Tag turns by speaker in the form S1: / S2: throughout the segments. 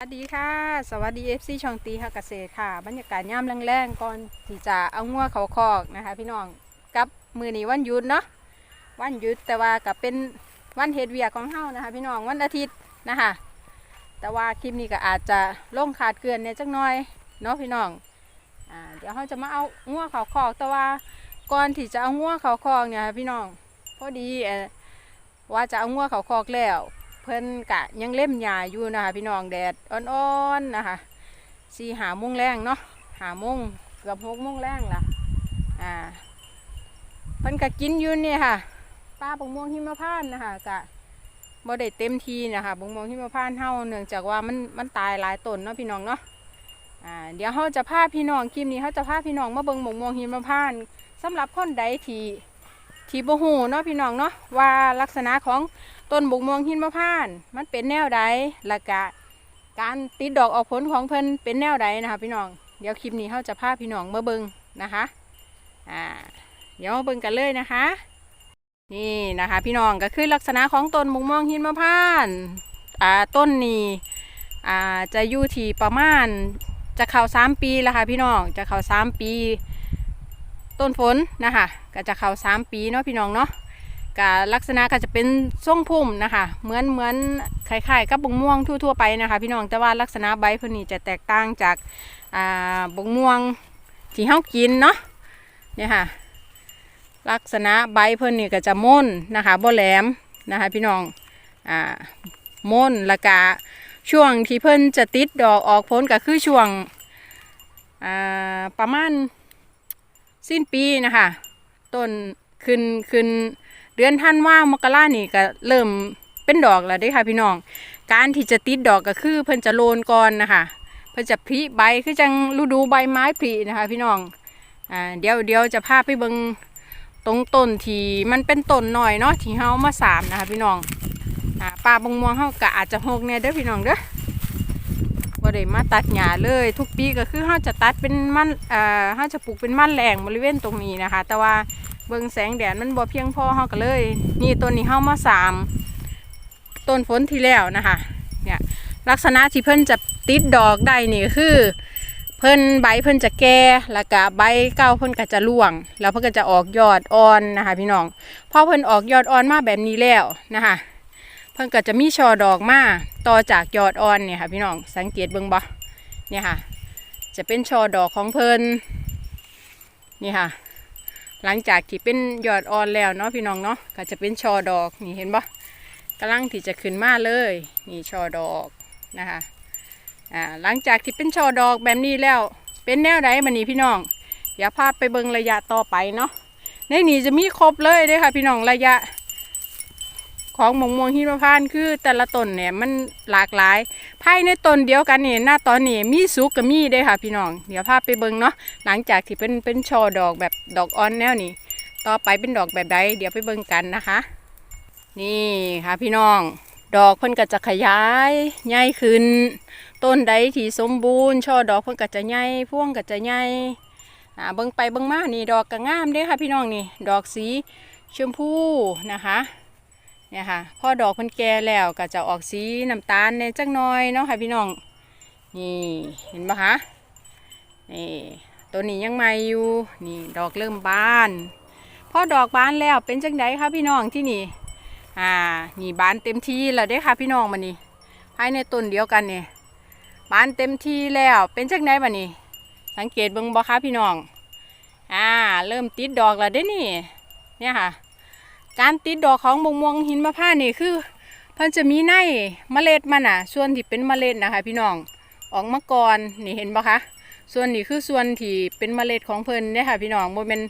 S1: สวัสดีค่ะ สวัสดีเอฟซีช่องตีฮักเกษตรค่ะ บรรยากาศย่ำแรงๆก่อนที่จะเอางัวเขาคอกนะคะ พี่น้องกับมือนี้วันหยุดเนาะวันหยุดแต่ว่ากับเป็นวันเฮดเวียของเฮานะคะ พี่น้องวันอาทิตย์นะคะ แต่ว่าคลิปนี้ก็อาจจะล่งขาดเกลือนเนี่ยจักหน่อยเนาะพี่น้องอ่าเดี๋ยวเราจะมาเอางัวเขาคอกแต่ว่าก่อนที่จะเอางัวเขาคอกเนี่ยค่ะพี่น้องพอดีว่าจะเอางัวเขาคอกแล้ว พิ่นกะยังเล่มหญ้าอยู่นะคะพี่น้องแดดอ่อนๆนะคะสี่หาโมงแรงเนาะหาโมงเกือบหกโมงแรงล่ะอ่าเพิ่นกะกินยู่เนี่ยค่ะปลาบงม่วงหิมพานนะคะกะบ่ได้เต็มทีนะคะบงม่วงหิมพานต์เฮาเนื่องจากว่ามันมันตายหลายต้นเนาะพี่น้องเนาะอ่าเดี๋ยวเฮาจะพาพี่น้องคลิปนี้เฮาจะพาพี่น้องมาเบิ่งบงม่วงหิมพานต์สำหรับคนใดที่ที่บ่ฮู้เนาะพี่น้องเนาะว่าลักษณะของ ต้นบกม่วงหินมะพร้านมันเป็นแนวใดละกะ การติดดอกออกผลของเพิ่นเป็นแนวใดนะคะพี่น้อง เดี๋ยวคลิปนี้เขาจะพาพี่น้องมาเบิงนะคะอ่าเดี๋ยวมาเบิงกันเลยนะคะ นี่นะคะพี่น้องก็คือลักษณะของต้นบกม่วงหินมะพร้านต์อ่าต้นนี้อ่าจะอยู่ที่ประมาณจะเข้าสามปีแล้วค่ะพี่น้องจะเข้าสามปี ต้นฝนนะคะก็จะเข้าสามปีเนาะพี่น้องเนาะ กลักษณะก็จะเป็นทรงพุ่มนะคะ เหมือนเหมือนคล้ายๆกับบงม่วงทั่วๆไปนะคะ พี่น้องแต่ว่าลักษณะใบเพิ่นนี่จะแตกต่างจากอ่าบงม่วงที่เฮากินเนาะเนี่ยค่ะ ลักษณะใบเพิ่นนี่ก็จะม่นนะคะบ่แหลมนะคะ พี่น้องอ่าม่นล้วก็ช่วงที่เพิ่นจะติดดอกออกผลก็คือช่วงอ่าประมาณสิ้นปีนะคะต้นขึ้นขึ้น เดือนท่านว่ามกรานี่ก็เริ่มเป็นดอกแล้วเด้ค่ะพี่น้อง การที่จะติดดอกก็คือ เพิ่นจะโลนก่อนนะคะ เพิ่นจะผลิใบคือจังฤดูใบไม้ผลินะคะ พี่น้องอ่าเดี๋ยวเดี๋ยวจะพาไปเบิงตรงต้นที่มันเป็นต้นหน่อยเนาะที่เฮามาสามนะคะ พี่น้องอ่าป่าบงม่วงเฮาก็อาจจะหกเนี่ยเด้อพี่น้องเด้อบ่ได้มาตัดหญ้าเลย ทุกปีก็คือเฮาจะตัดเป็นมันอ่าเฮาจะปลูกเป็นมันแหลงบริเวณตรงนี้นะคะ แต่ว่า เบิ่งแสงแดดมันบ่เพียงพอเฮาก็เลย นี่ต้นนี้เฮามาสามต้นฝนที่แล้วนะคะเนี่ยลักษณะที่เพิ่นจะติดดอกได้นี่คือ เพิ่นใบเพิ่นจะแก่แล้วก็ใบเก่าเพิ่นก็จะร่วง แล้วเพิ่นก็จะออกยอดอ่อนนะคะ พี่น้องพอเพิ่นออกยอดอ่อนมาแบบนี้แล้วนะคะเพิ่นก็จะมีช่อดอกมาต่อจากยอดอ่อนเนี่ยค่ะพี่น้องสังเกตเบิ่งบ่เนี่ยค่ะ จะเป็นช่อดอกของเพิ่นนี่ค่ะ หลังจากที่เป็นยอดอ่อนแล้วเนาะพี่น้องเนาะก็จะเป็นช่อดอกนี่เห็นปะกำลังที่จะขึ้นมาเลยนี่ช่อดอกนะคะอ่าหลังจากที่เป็นช่อดอกแบบนี้แล้ว เป็นแนวใดมันนี่พี่น้องอย่าพลาดไปเบิ่งระยะต่อไปเนาะในนี้จะมีครบเลยเด้อค่ะพี่น้องระยะ ของมงมงหิมพานต์คือแต่ละต้นเนี่ยมันหลากหลายภายในต้นเดียวกันนี่หน้าตอนนี้มีสุกกับมีเด้ค่ะพี่น้อง เดี๋ยวพาไปเบิ่งเนาะหลังจากที่เป็นเป็นช่อดอกแบบดอกอ่อนแนวนี้ ต่อไปเป็นดอกแบบใดเดี๋ยวไปเบิ่งกันนะคะ นี่ค่ะพี่น้องดอกเพิ่นก็จะขยายใหญ่ขึ้น ต้นใดที่สมบูรณ์ช่อดอกเพิ่นก็จะใหญ่พวงก็จะใหญ่อ่าเบิ่งไปเบิ่งมานี่ดอกก็งามเด้ค่ะพี่น้องนี่ ดอกสีชมพูนะคะ เนี่ยค่ะพอดอกเพิ่นแก่แล้วก็จะออกสีน้ำตาลในจักหน่อยเนาะค่ะพี่น้องนี่เห็นปะคะนี่ตัวนี้ยังใหม่อยู่นี่ดอกเริ่มบานพอดอกบานแล้วเป็นจังไดคะพี่น้องที่นี่อ่านี่บานเต็มที่แล้วเด้ค่ะพี่น้องมานี่ภายในต้นเดียวกันเนี่ยบานเต็มที่แล้วเป็นจังไดมานี่สังเกตเบิ่งบ่คะพี่น้องอ่าเริ่มติดดอกแล้วเด้นี่เนี่ยค่ะ การติดดอกของมงม่วงหินมะพร้าวนี่คือเพิ่นจะมีในเมล็ดมันอะ ส่วนที่เป็นเมล็ดนะคะพี่น้องออกมาก่อนนี่เห็นปะคะส่วนนี้คือส่วนที่เป็นเมล็ดของเพิ่นเนี่ยค่ะ พี่น้องโมเมน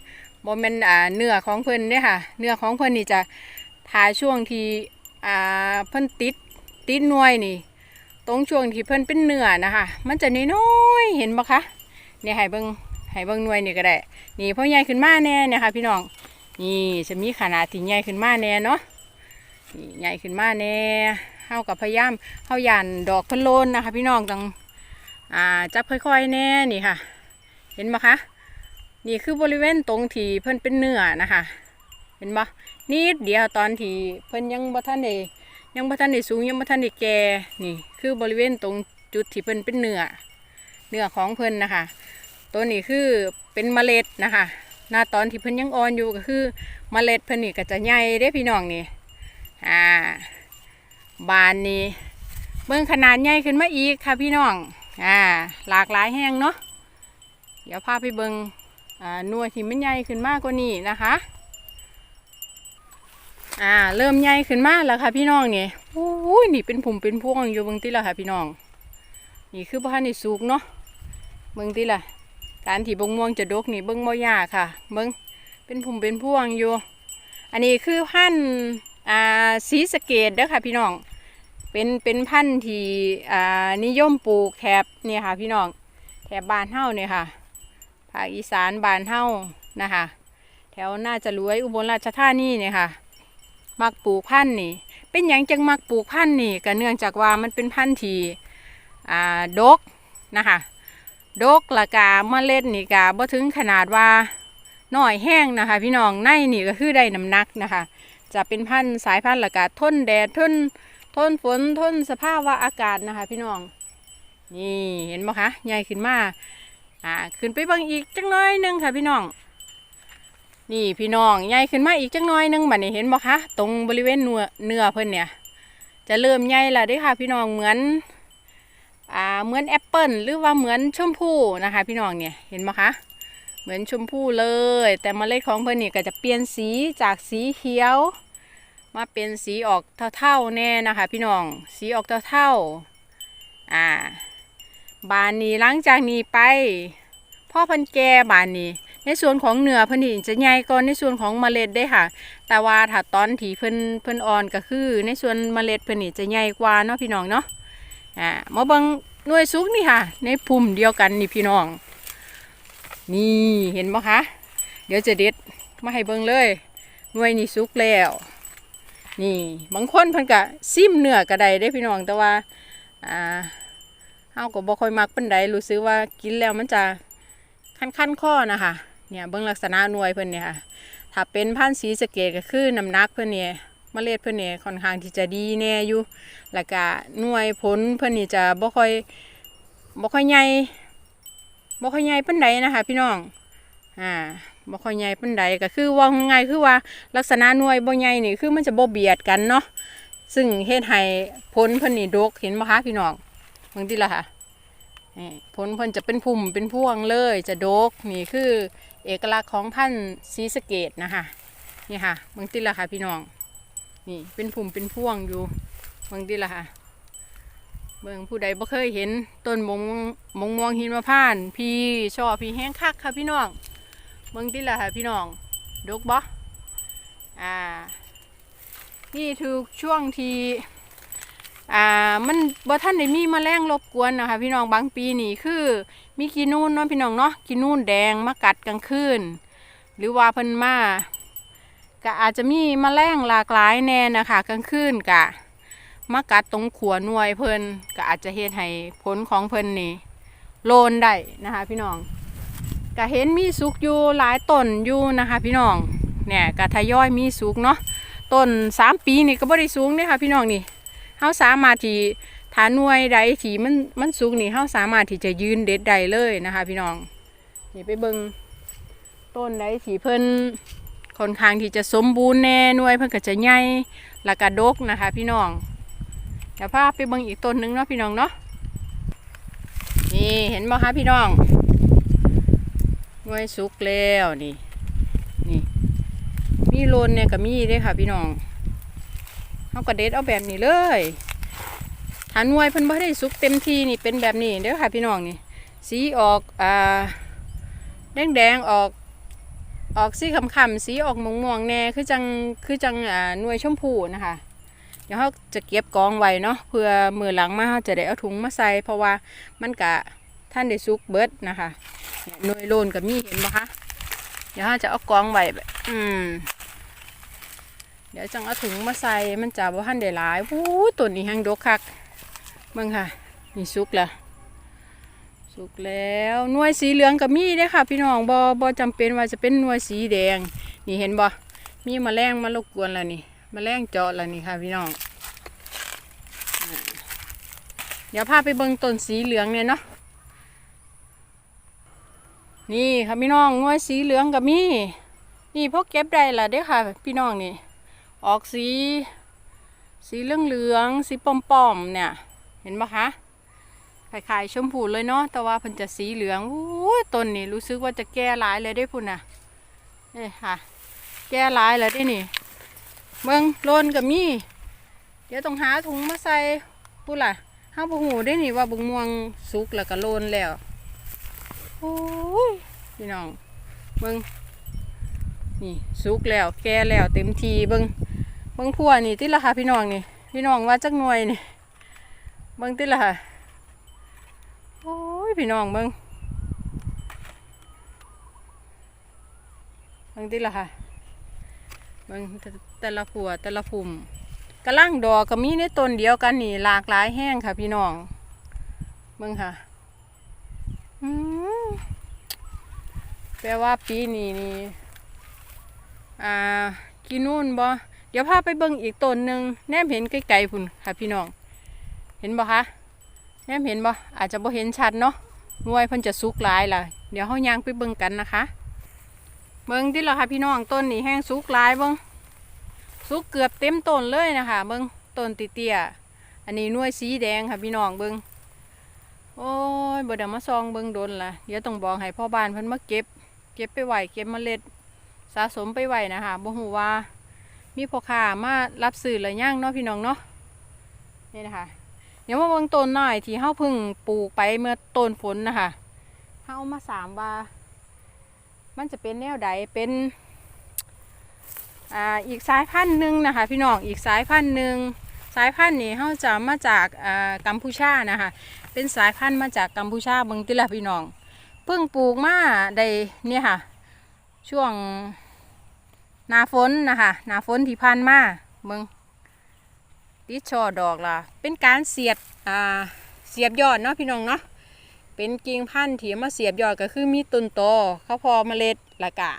S1: โมเมนอ่าเนื้อของเพิ่นเนี่ยค่ะ เนื้อของเพิ่นนี่จะทาช่วงที่อ่าเพิ่นติดติดหน่วยนี่ ตรงช่วงที่เพิ่นเป็นเนื้อนะคะ มันจะน้อยๆเห็นปะคะเนี่ยให้เบิ่งให้เบิ่งหน่วยนี่ก็ได้ นี่พอใหญ่ขึ้นมาแน่เนี่ยค่ะ พี่น้อง นี่จะมีขนาดที่ใหญ่ขึ้นมาแน่เนาะนี่ใหญ่ขึ้นมาแน่เฮากับพยายามเฮาย่านดอกพิ่นโลนนะคะ พี่น้องต้องอ่าจับค่อยๆแน่นี่ค่ะ เห็นปะคะนี่คือบริเวณตรงที่เพิ่นเป็นเนื้อนะคะ เห็นปะนิดเดียวตอนที่เพิ่นยังบ่ทันได้ยังบ่ทันได้สูงยังบ่ทันได้แก่นี่ คือบริเวณตรงจุดที่เพิ่นเป็นเนื้อเนื้อของเพิ่นนะคะ ตัวนี้คือเป็นเมล็ดนะคะ หน้าตอนที่เพิ่นยังอ่อนอยู่ก็คือเมล็ดเพิ่นนี่ก็จะใหญ่เด้พี่น้องนี่อ่าบานนี้เบิ่งขนาดใหญ่ขึ้นมาอีกค่ะพี่น้องอ่าหลากหลายแห้งเนาะเดี๋ยวพาไปเบิงอ่าหน่วยที่มันใหญ่ขึ้นมากกว่านี้นะคะอ่าเริ่มใหญ่ขึ้นมากแล้วค่ะพี่น้องนี่โอ้ยนี่เป็นผุ่มเป็นพวงอยู่เบิ่งติละค่ะพี่น้อง นี่คือบ้านในสุกเนาะเบิ่งติละ การที่บงม่วงจะดกนี่เบิ่งบ่ยากค่ะ เบิ่งเป็นผุ่มเป็นพวงอยู่ อันนี้คือพันธุ์อ่าสีสเกตเด้อค่ะพี่น้อง เป็นเป็นพันธุ์ที่อ่านิยมปลูกแถบเนี่ยค่ะพี่น้องแถบบ้านเฮาเนี่ยค่ะภาคอีสานบ้านเฮานะคะ แถวน่าจะรวยอุบลราชธานีเนี่ยค่ะ มักปลูกพันธุ์นี่ เป็นอย่างจังมักปลูกพันธุ์นี่ก็เนื่องจากว่ามันเป็นพันธุ์ที่อ่าดกนะคะ ดกละกาเมล็ดนี่กาบ่ถึงขนาดว่าหน้อยแห้งนะคะ พี่น้องในนี่ก็คือได้น้ำหนักนะคะ จะเป็นพันธุ์สายพันธุ์ละกาทนแดดทนทนฝนทนสภาพว่าอากาศนะคะ พี่น้อง นี่เห็นไหมคะใหญ่ขึ้นมาอ่าขึ้นไปบางอีกจังน้อยหนึงค่ะ พี่น้อง นี่พี่น้องใหญ่ขึ้นมาอีกจังน้อยหนึงบัดนี้เห็นบ่คะตรงบริเวณเนื้อเนื้อเพิ่นเนี่ย จะเริ่มใหญ่ล้วเด้วยค่ะ พี่น้องเหมือน อ่าเหมือนแอปเปิลหรือว่าเหมือนชมพู่นะคะ พี่น้องเนี่ยเห็นบ่คะเหมือนชมพู่เลย แต่เมล็ดของเพิ่นนี่ก็จะเปลี่ยนสีจากสีเขียว มาเป็นสีออกเท่าๆแน่นะคะ พี่น้องสีออกเท่าๆอ่าบานนี้หลังจากนี้ไปพ่อพันแก่บานนี้ในส่วนของเนื้อเพิ่นนี่จะใหญ่กว่าในส่วนของเมล็ดได้ค่ะ แต่ว่าถ้าตอนที่เพิ่นเพิ่นอ่อนก็คือ ในส่วนเมล็ดเพิ่นนี่จะใหญ่กว่าเนาะพี่น้องเนาะ อ่ามาบิ่งหน่วยสุกนี่ค่ะ ในพุ่มเดียวกันนี่พี่น้อง นี่เห็นบ่คะ เดี๋ยวจะเด็ดมาให้เบิ่งเลยหน่วยนี่สุกแล้ว นี่บางคนเพิ่นก็ซิมเนื้อก็ได้เด้พี่น้องแต่ว่าอ่าเฮาก็บ่ค่อยมักปานใดรู้สึกว่ากินแล้วมันจะคันๆคอนะคะเนี่ยเบิ่งลักษณะหน่วยเพิ่นเนี่ยค่ะถ้าเป็นพันธุ์สีสเกตก็คือน้ำหนักเพิ่นเนี่ย เมล็ดเพิ่นเนี่ยค่อนข้างที่จะดีแน่อยู่ แล้วก็หน่วยผลเพิ่นนี่จะบ่ค่อยบ่ค่อยใหญ่บ่ค่อยใหญ่ปานใดนะคะ พี่น้อง อ่าบ่ค่อยใหญ่ปานใดก็คือว่าง่ายคือว่าลักษณะหน่วยบ่ใหญ่นี่คือมันจะบ่เบียดกันเนาะ ซึ่งเฮ็ดให้ผลเพิ่นนี่ดกเห็นบ่คะพี่น้องบางทีละค่ะนี่ผลเพิ่นจะเป็นพุ่มเป็นพวงเลยจะดกนี่คือเอกลักษณ์ของพันธุ์ซีสเกตนะคะนี่ค่ะบางทีละค่ะพี่น้อง นี่เป็นพุ่มเป็นพวงอยู่บางทีละค่ะ เบิ่งผู้ใดบ่เคยเห็นต้นมงมงม่วงหินมะพร้านพี่ชอบพี่แห้งคักค่ะพี่น้องเบิ่งทีละค่ะพี่น้องดกบ่อ่า นี่คือช่วงที่อ่ามันบ่ท่านได้มีมแมลงรบกวนนะคะพี่น้องบางปีนี่คือมีกีนูนเนาะพี่น้องเนาะกีนูนแดงมากัดกลางคืนหรือว่าเพิ่นมา ก็อาจจะมีมแมลงหลากหลายแน่นะคะกลางคืนกะมากัดตรงขัวหน่วยเพิ่นก็อาจจะเฮ็ดให้ผลของเพิ่นนี่โลนได้นะคะพี่น้องก็เห็นมีสุกอยู่หลายต้นอยู่นะคะพี่น้องเนี่ยก็ทยอยมีสุกเนาะต้นสามปีนี่ก็บ่ได้สูงเด้ค่ะพี่น้องนี่เฮาสามารถที่ฐานหน่วยใดที่มันมันสูงนี่เฮาสามารถที่จะยืนเด็ดได้เลยนะคะ พี่น้องนี่ไปเบิ่งต้นใดที่เพิ่น ค่อนข้างที่จะสมบูรณ์แน่หน่วยเพิ่นก็จะใหญ่แล้วก็ดกนะคะ พี่น้องเดี๋ยวพาไปเบิ่งอีกต้นหนึงเนาะพี่น้องเนาะนี่เห็นบ่คะพี่น้องหน่วยสุกแล้วนี่นี่มีโลนเนี่ยก็มีเด้ค่ะ พี่น้องเขาก็เด็ดเอาแบบนี้เลยฐานหน่วยเพิ่นบ่ได้สุกเต็มที่นี่เป็นแบบนี้เด้อค่ะพี่น้องนี่สีออกอ่าแดงแดงๆออก ออกสีขำๆสีออกม่วงๆแน่คือจังคือจังอ่าหน่วยชมพูนะคะเดี๋ยวเขาจะเก็บกองไว้เนาะเพื่อมือหลังมาเขาจะได้เอาถุงมาใส่เพราะว่ามันกะท่านได้สุกเบิดนะคะเนี่ยหน่วยโลนกับมีเห็นปะคะเดี๋ยวเขาจะเอากองไว้แบบอืมเดี๋ยวจังเอาถุงมาใส่มันจะบ่ทันได้หลายวู้ตัวนี้แห้งดกคักเบิ่งค่ะนี่สุกแล้ว สุกแล้วหน่วยสีเหลืองก็มีเด้ค่ะ พี่น้องบ่บ่จำเป็นว่าจะเป็นหน่วยสีแดง นี่เห็นบ่มีมแมลงมารบกวนแล้วนี่มแมลงเจาะแล้วนี่ค่ะ พี่น้องเดี๋ยวพาไปเบิ่งต้นสีเหลืองเนี่ยเนาะนี่ค่ะพี่น้องงวยสีเหลืองกับมีนี่พวกเก็บได้ละเด้อค่ะ พี่น้องนี่ ออกสี สีเหลืองเหลืองสีปอมๆเนี่ย เห็นปะคะ คล้ายๆชมพูเลยเนาะแต่ว่าเพิ่นจะสีเหลืองอู้ต้นนี่รู้สึกว่าจะแก่หลายเลยได้พุ่นน่ะนี่ค่ะ แก่หลายเลยได้นี่เมืองโลนกับมีเดี๋ยวต้องหาถุงมาใส่พูดล่ะห้าบ่หูได้นี่ว่าบุงม่วงสุกแล้วก็โลนแล้วโอ้ยพี่น้องเบิ่งนี่สุกแล้วแก่แล้วเต็มทีเบิงเบิงพัวนี่ติละค่ะพี่น้องนี่พี่น้องว่าจักหน่วยนี่เบิงติละค่ะ ยพี่น้องเบิ่งเบิ่งติละค่ะเบิ่งแต่ละพัวแต่ละพุ่มกระลังดอกก็มีในต้นเดียวกันนี่หลากหลายแห้งค่ะ พี่น้องเบิ่งค่ะแปลว่าปีนี้นี่อ่ากินนู่นบ่เดี๋ยวพาไปเบิ่งอีกต้นหนึ่งแนมเห็นไกลๆพุ่นค่ะ พี่น้อง เห็นบ่คะ แนมเห็นบ่อาจจะบ่เห็นชัดเนาะหน่วยเพิ่นจะสุกหลายล่ะ เดี๋ยวเฮาย่างไปเบิ่งกันนะคะ เบิ่งติล่ะค่ะพี่น้องต้นนี้แห้งสุกหลายเบิ่งสุกเกือบเต็มต้นเลยนะคะ เบิ้งต้นติเตี้ยอันนี้น่วยสีแดงค่ะพี่น้องเบิ้งโอ้ยบ่ได้มาซองเบิ้งโดนละเดี๋ยวต้องบอกให้พ่อบ้านเพิ่นมาเก็บ เก็บไปไหวเก็บเมล็ด สะสมไปไหวนะคะบ่ฮู้ว่ามีพ่อค้ามารับซื้อหรือยังเนาะพี่น้องเนาะนี่นะคะ เดี๋ยวมาเบิ่งต้นหน่อยที่เฮาเพิ่งปลูกไปเมื่อต้นฝนนะคะเฮามาสามว่า มันจะเป็นแนวใดเป็นอ่าอีกสายพันธุ์หนึ่งนะคะ พี่น้องอีกสายพันธุ์หนึ่งสายพันธุ์นี้เขาจะมาจากอ่ากัมพูชานะคะ เป็นสายพันธุ์มาจากกัมพูชาเบิงติละพี่น้อง เพิ่งปลูกมาได้เนี่ยค่ะ ช่วงหนาฝนนะคะหนาฝนที่ผ่านมาเบิง ติดช่อดอกล่ะ เป็นการเสียบอ่าเสียบยอดเนาะพี่น้องเนาะเป็นกิ่งพันธุ์ที่มาเสียบยอดก็คือมีต้นโตเขาพอเมล็ดละกะ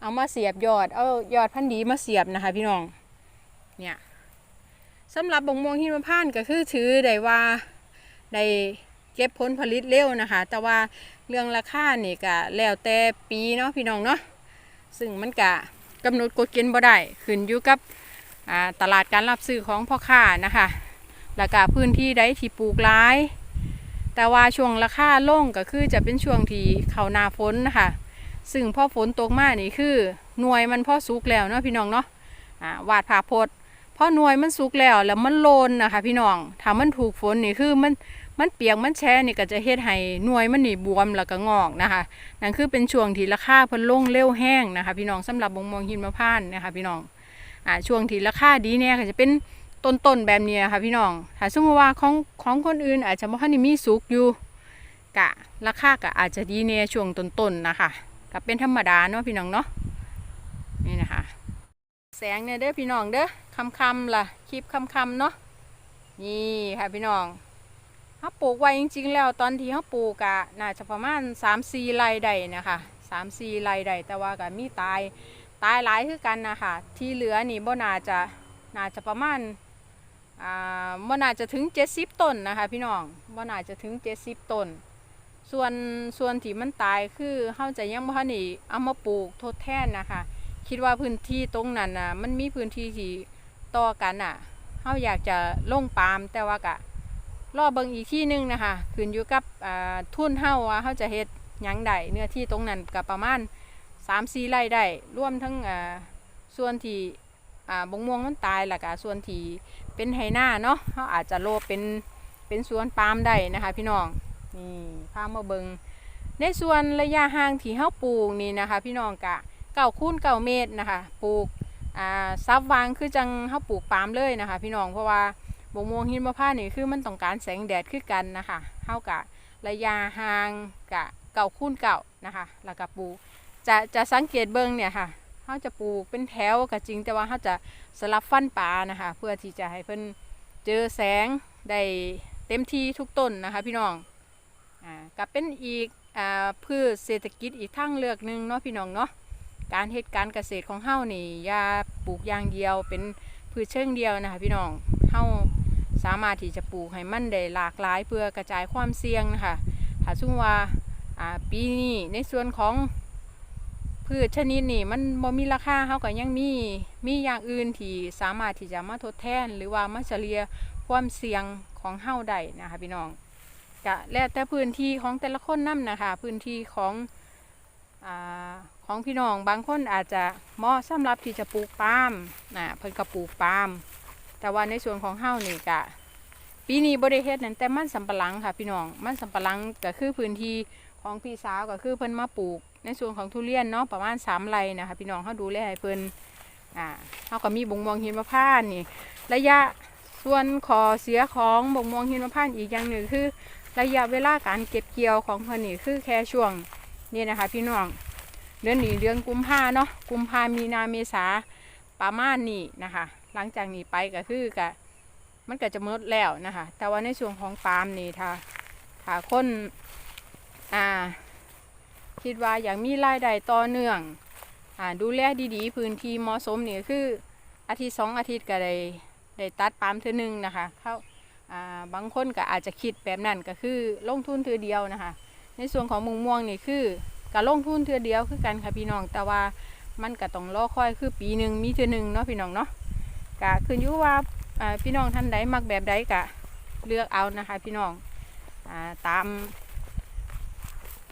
S1: เอามาเสียบยอดเอายอดพันธุ์ดีมาเสียบนะคะ พี่น้องเนี่ยสำหรับบงมวงหิมพานต์ก็คือถือได้ว่าได้เก็บผลผลิตเร็วนะคะ แต่ว่าเรื่องราคานี่ก็แล้วแต่ปีเนาะพี่น้องเนาะซึ่งมันก็กำหนดกฎเกณฑ์บ่ได้ขึ้นอยู่กับ ตลาดการรับซื้อของพ่อค้านะคะแล้วก็พื้นที่ใดที่ปลูกร้าย แต่ว่าช่วงราคาลงก็คือจะเป็นช่วงที่เขานาฝนนะคะซึ่งพ่อฝนตกมานี่คือหน่วยมันพ่อสุกแล้วเนาะพี่น้องเนาะวาดผาพดพอหน่วยมันสุกแล้วแล้วมันโลนนะคะพี่น้องถ้ามันถูกฝนนี่คือมันมันเปียกมันแช่นี่ก็จะเฮ็ดให้หน่วยมันนี่บวมแล้วก็งอกนะคะนั่นคือเป็นช่วงที่ราคาเพิ่นลงเร็วแห้งนะคะ พี่น้องสำหรับบงมวงหินมะพร้านนะคะพี่น้อง อ่าช่วงที่ราคาดีเนี่ยก็จะเป็นต้นๆแบบนี้ค่ะพี่น้องถ้าสมมติว่าของของคนอื่น อาจจะบ่ทันมีสุกอยู่กะราคาก็อาจจะดีเนี่ยช่วงต้นๆนะคะก็เป็นธรรมดาเนาะพี่น้องเนาะนี่นะคะ แสงเนี่ยเด้อพี่น้องเด้อคำคำๆล่ะคลิปคำคำๆเนาะนี่ค่ะพี่น้องเขาปลูกไว้จริง ๆ แล้วตอนที่เขาปลูกอะน่าจะประมาณ3ามสี่ไร่ได้นะคะสามสี่ไร่ได้แต่ว่าก็มีตาย ตายหลายคือกันนะคะที่เหลือนี่บ่น่าจะน่าจะประมาณอ่าบ่น่าจะถึง 70ต้นนะคะพี่น้องบ่น่าจะถึง 70ต้นส่วนส่วนที่มันตายคือเขาจะยังบ่ทันได้เอามาปลูกทดแทนนะคะ คิดว่าพื้นที่ตรงนั้นน่ะมันมีพื้นที่ที่ต่อกันอะเขาอยากจะลงปาล์มแต่ว่ากะรอเบิ่งอีกที่นึงนะคะขึ้นอยู่กับอ่าทุนเฮาว่าเขาจะเฮ็ดหยังได้เนื้อที่ตรงนั้นก็ประมาณ 3-4ไร่ได้รวมทั้งส่วนที่บงม่วงมันตายแล้วก็ส่วนที่เป็นไหหน้าเนาะเขาอาจจะโลเป็นเป็นสวนปาล์มได้นะคะ พี่น้องนี่พามาเบิงในส่วนระยะห่างที่เฮาปลูกนี่นะคะ พี่น้องกะเก้าคูณเก้าเมตรนะคะปลูกซับวางคือจังเฮาปลูกปาล์มเลยนะคะ พี่น้องเพราะว่าบงม่วงหินมะพร้าวนี่คือมันต้องการแสงแดดคือกันนะคะเฮากะระยะห่างกะเก้าคูณเก้านะคะแล้วก็ปลูก จะจะสังเกตเบิ่งเนี่ยค่ะเฮาจะปลูกเป็นแถวก็จริง แต่ว่าเฮาจะสลับฟันป่านะคะ เพื่อที่จะให้เพิ่นเจอแสงได้เต็มที่ทุกต้นนะคะ พี่น้องอ่าก็เป็นอีกอ่าพืชเศรษฐกิจอีกทางเลือกหนึ่งเนาะพี่น้องเนาะการเฮ็ดการเกษตรของเฮานี่อย่าปลูกอย่างเดียวเป็นพืชเชิงเดียวนะคะพี่น้องเฮาสามารถที่จะปลูกให้มันได้หลากหลายเพื่อกระจายความเสี่ยงนะคะถ้าสมมติว่าอ่าปีนี้ในส่วนของ พืชชนิดนี้มันบ่มีราคาเขาก็ยังมีมีอย่างอื่นที่สามารถที่จะมาทดแทน หรือว่ามาเฉลี่ยความเสี่ยงของเฮาได้นะคะพี่น้องก็แล้วแต่พื้นที่ของแต่ละคนนํนะคะพื้นที่ของอ่าของพี่น้องบางคนอาจจะเหมาะสำหรับที่จะปลูกปาล์มนะเพิ่นก็ปลูกปาล์มแต่ว่าในส่วนของเฮานี่ก็ปีนี้บ่ได้เฮ็ดนั่นแต่มันสำปะหลังค่ะพี่น้องมันสำปะหลังก็คือพื้นที่ ของพี่สาวก็คือเพิ่นมาปลูก ในส่วนของทุเรียนเนาะประมาณ3ไร่นะคะพี่น้องเฮาดูแลให้เพิ่นอ่าเฮาก็มีบ่งม่วงหินมะพานต์นี่ ระยะส่วนขอเสียของบ่งม่วงหินมะพานต์อีกอย่างหนึ่งคือ ระยะเวลาการเก็บเกี่ยวของเพิ่นนี่คือแค่ช่วงนี่นะคะ พี่น้องเดือนนี้เดือนกุมภาเนาะกุมภามีนาเมษาประมาณนี้นะคะ หลังจากนี้ไปก็คือกะมันก็จะมดแล้วนะคะ แต่ว่าในส่วนของปาล์มนี่ถ้าถ้าคน คิดว่าอยากมีรายได้ต่อเนื่องอ่าดูแลดีๆ พื้นที่เหมาะสมนี่คืออาทิตย์สองอาทิตย์ก็ได้ได้ตัดปาล์มเทื่อหนึงนะคะเขาอ่าบางคนก็อาจจะคิดแบบนั้นก็คือลงทุนเทือเดียวนะคะ ในส่วนของมุงม่วงนี่คือการลงทุนเทือเดียวคือกันค่ะพี่น้องแต่ว่ามันก็ต้องรอคอยคือปีหนึ่งมีเทือหนึ่งเนาะพี่น้องเนาะก็ขึ้นอยู่ว่าอ่าพี่น้องท่านใดมักแบบใดก็เลือกเอานะคะ พี่น้องอาตาม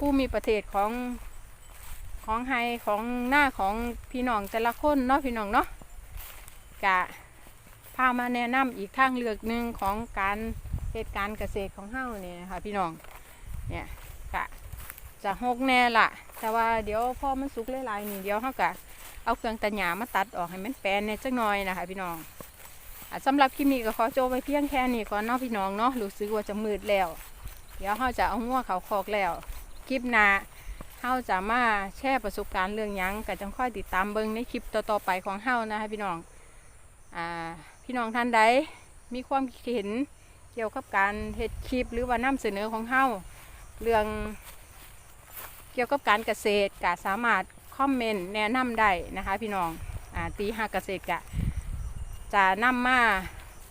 S1: ผู้มีประเทศของของไฮของหน้าของพี่น้องแต่ละคนเนาะพี่น้องเนาะกะพามาแนะนำอีกทางเลือกหนึ่งของการเหตุการณ์เกษตรของเฮาเนี่ยนะคะพี่น้องเนี่ยกะจะหกแน่ละแต่ว่าเดี๋ยวพอมันสุกหลายๆนี่เดี๋ยวเฮากะเอาเครื่องตัดหญ้ามาตัดออกให้มันแปลนในจักหน่อยนะคะพี่น้องสำหรับคลิปนี้ก็ขอโจไปเพียงแค่นี้ก่อนเนาะพี่น้องเนาะรู้สึกว่าจะมืดแล้ว เดี๋ยวเฮาจะเอางัวเขาคอกแล้ว ลิปหน้าเฮาจะมาแชร์ประสบการณ์เรื่องยังก็จังค่อยติดตามเบิ่งในคลิปต่อๆไปของเฮานะคะพี่น้องอ่าพี่น้องท่านใดมีความคิดเห็นเกี่ยวกับการเฮ็ดคลิปหรือว่านำเสนอของเฮาเรื่องเกี่ยวกับการเกษตรก็สามารถคอมเมนต์แนะนำได้นะคะพี่น้องอ่าตีหักเกษตรกะจะนำมา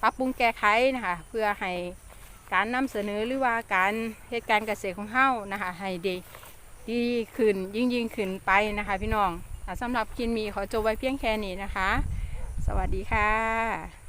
S1: ปรับปรุงแก้ไขนะคะเพื่อให้ การนำเสนอหรือว่าการเหตุการณ์เกษตรของเฮานะคะให้ดีดีขึ้นยิ่งยิ่งขึ้นไปนะคะพี่น้องสำสำหรับคินมีขอจบไว้เพียงแค่นี้นะคะ สวัสดีค่ะ